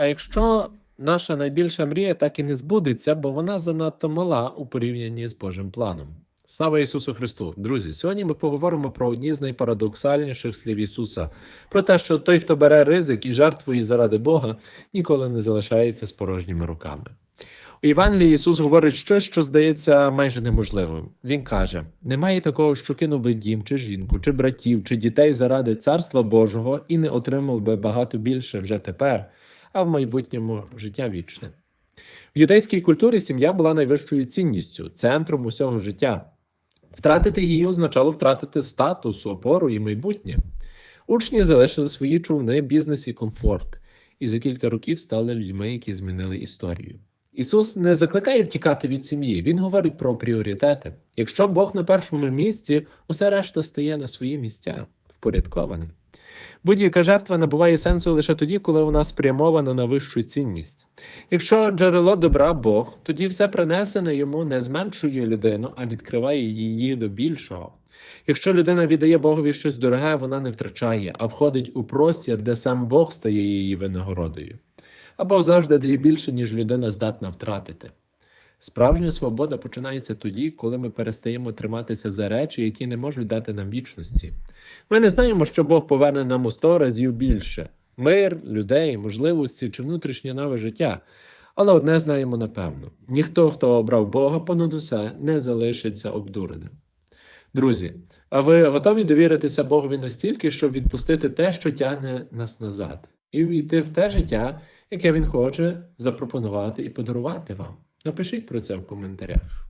А якщо наша найбільша мрія так і не збудеться, бо вона занадто мала у порівнянні з Божим планом. Слава Ісусу Христу! Друзі, сьогодні ми поговоримо про одні з найпарадоксальніших слів Ісуса: про те, що той, хто бере ризик і жертвує заради Бога, ніколи не залишається з порожніми руками. У Євангелії Ісус говорить щось, що здається майже неможливим. Він каже: немає такого, що кинув би дім, чи жінку, чи братів, чи дітей заради царства Божого і не отримав би багато більше вже тепер, а в майбутньому життя вічне. В юдейській культурі сім'я була найвищою цінністю, центром усього життя. Втратити її означало втратити статус, опору і майбутнє. Учні залишили свої човни, бізнес і комфорт, і за кілька років стали людьми, які змінили історію. Ісус не закликає втікати від сім'ї, Він говорить про пріоритети. Якщо Бог на першому місці, усе решта стає на свої місця, впорядковане. Будь-яка жертва набуває сенсу лише тоді, коли вона спрямована на вищу цінність. Якщо джерело добра Бог, тоді все принесене йому не зменшує людину, а відкриває її до більшого. Якщо людина віддає Богові щось дороге, вона не втрачає, а входить у простір, де сам Бог стає її винагородою. А Бог завжди дає більше, ніж людина здатна втратити. Справжня свобода починається тоді, коли ми перестаємо триматися за речі, які не можуть дати нам вічності. Ми не знаємо, що Бог поверне нам у сто разів більше мир, людей, можливості чи внутрішнє нове життя. Але одне знаємо напевно: ніхто, хто обрав Бога понад усе, не залишиться обдуреним. Друзі, а ви готові довіритися Богові настільки, щоб відпустити те, що тягне нас назад, і війти в те життя, яке Він хоче запропонувати і подарувати вам? Напишіть про це в коментарях.